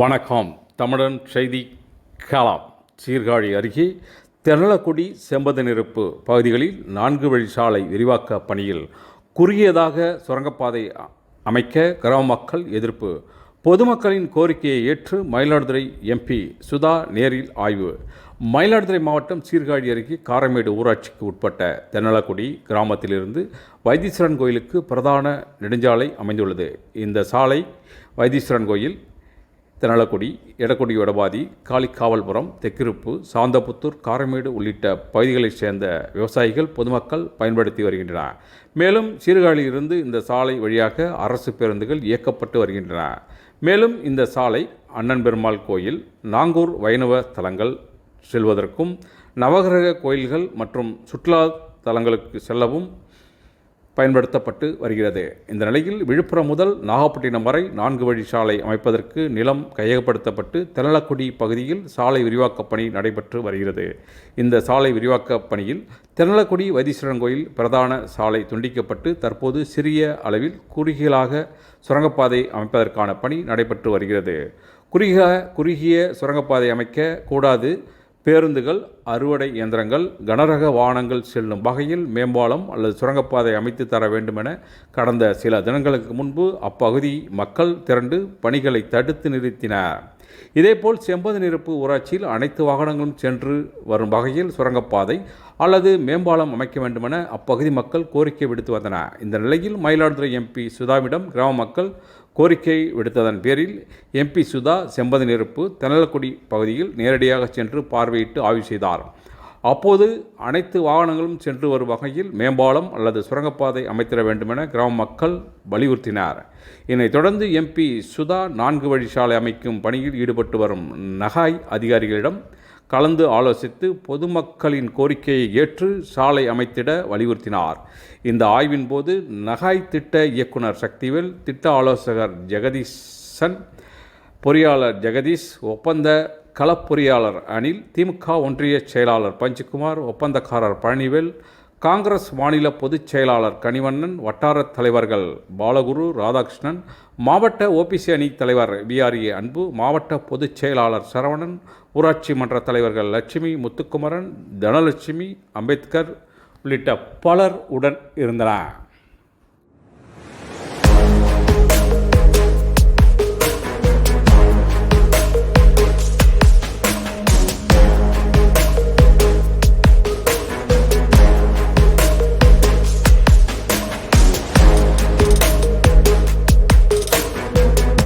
வணக்கம். தமிழன் செய்தி கலாம். சீர்காழி அருகே தென்னலக்குடி செம்பது நெருப்பு பகுதிகளில் நான்கு வழி சாலை விரிவாக்க பணியில் குறுகியதாக சுரங்கப்பாதை அமைக்க கிராம மக்கள் எதிர்ப்பு. பொதுமக்களின் கோரிக்கையை ஏற்று மயிலாடுதுறை எம்பி சுதா நேரில் ஆய்வு. மயிலாடுதுறை மாவட்டம் சீர்காழி அருகே காரமேடு ஊராட்சிக்கு உட்பட்ட தென்னலக்குடி கிராமத்திலிருந்து வைத்தீஸ்வரன் கோயிலுக்கு பிரதான நெடுஞ்சாலை அமைந்துள்ளது. இந்த சாலை வைத்தீஸ்வரன் கோயில் தெனலக்குடி எடக்குடி வடபாதி காளிக்காவல்புரம் தெக்கிருப்பு சாந்தபுத்தூர் காரமேடு உள்ளிட்ட பகுதிகளைச் சேர்ந்த விவசாயிகள் பொதுமக்கள் பயன்படுத்தி வருகின்றன மேலும் சீர்காழியிலிருந்து இந்த சாலை வழியாக அரசு பேருந்துகள் இயக்கப்பட்டு வருகின்றன. மேலும் இந்த சாலை அண்ணன் பெருமாள் கோயில் நாங்கூர் வைணவ தலங்கள் செல்வதற்கும் நவகிரக கோயில்கள் மற்றும் சுற்றுலா தலங்களுக்கு செல்லவும் பயன்படுத்தப்பட்டு வருகிறது. இந்த நிலையில் விழுப்புரம் முதல் நாகப்பட்டினம் வரை நான்கு வழி சாலை அமைப்பதற்கு நிலம் கையகப்படுத்தப்பட்டு தென்னலக்குடி பகுதியில் சாலை விரிவாக்கப் பணி நடைபெற்று வருகிறது. இந்த சாலை விரிவாக்கப் பணியில் தென்னலக்குடி வைத்தீஸ்வரன் கோயில் பிரதான சாலை துண்டிக்கப்பட்டு தற்போது சிறிய அளவில் குறுகியலாக சுரங்கப்பாதை அமைப்பதற்கான பணி நடைபெற்று வருகிறது. குறுகிய குறுகிய சுரங்கப்பாதை அமைக்க கூடாது பேருந்துகள் அறுவடை இயந்திரங்கள் கனரக வாகனங்கள் செல்லும் வகையில் மேம்பாலம் அல்லது சுரங்கப்பாதை அமைத்து தர வேண்டுமென கடந்த சில தினங்களுக்கு முன்பு அப்பகுதி மக்கள் திரண்டு பணிகளை தடுத்து நிறுத்தினர். இதேபோல் செம்பது நிரப்பு ஊராட்சியில் அனைத்து வாகனங்களும் சென்று வரும் வகையில் சுரங்கப்பாதை அல்லது மேம்பாலம் அமைக்க வேண்டுமென அப்பகுதி மக்கள் கோரிக்கை விடுத்து வந்தனர். இந்த நிலையில் மயிலாடுதுறை எம்பி சுதாவிடம் கிராம மக்கள் கோரிக்கை விடுத்ததன் பேரில் எம்பி சுதா செம்பது நெருப்பு தென்னலக்குடி பகுதியில் நேரடியாக சென்று பார்வையிட்டு ஆய்வு செய்தார். அப்போது அனைத்து வாகனங்களும் சென்று வரும் வகையில் மேம்பாலம் அல்லது சுரங்கப்பாதை அமைத்திட வேண்டுமென கிராம மக்கள் வலியுறுத்தினார். இதனைத் தொடர்ந்து எம்பி சுதா நான்கு வழி சாலை அமைக்கும் பணியில் ஈடுபட்டு வரும் நகாய் அதிகாரிகளிடம் கலந்து ஆலோசித்து பொதுமக்களின் கோரிக்கையை ஏற்று சாலை அமைத்திட வலியுறுத்தினார். இந்த ஆய்வின் போது நகாய் திட்ட இயக்குனர் சக்திவேல் திட்ட ஆலோசகர் ஜெகதீசன் பொறியாளர் ஜெகதீஷ் ஒப்பந்த களப்பொறியாளர் அனில் திமுக ஒன்றிய செயலாளர் பஞ்சுகுமார் ஒப்பந்தக்காரர் பழனிவேல் காங்கிரஸ் மாநில பொதுச் செயலாளர் கனிவண்ணன் வட்டார தலைவர்கள் பாலகுரு ராதாகிருஷ்ணன் மாவட்ட ஓபிசி அணி தலைவர் விஆர்ஏ அன்பு மாவட்ட பொதுச் செயலாளர் சரவணன் ஊராட்சி மன்ற தலைவர்கள் லட்சுமி முத்துக்குமரன் தனலட்சுமி அம்பேத்கர் உள்ளிட்ட பலர் உடன் இருந்தனர்.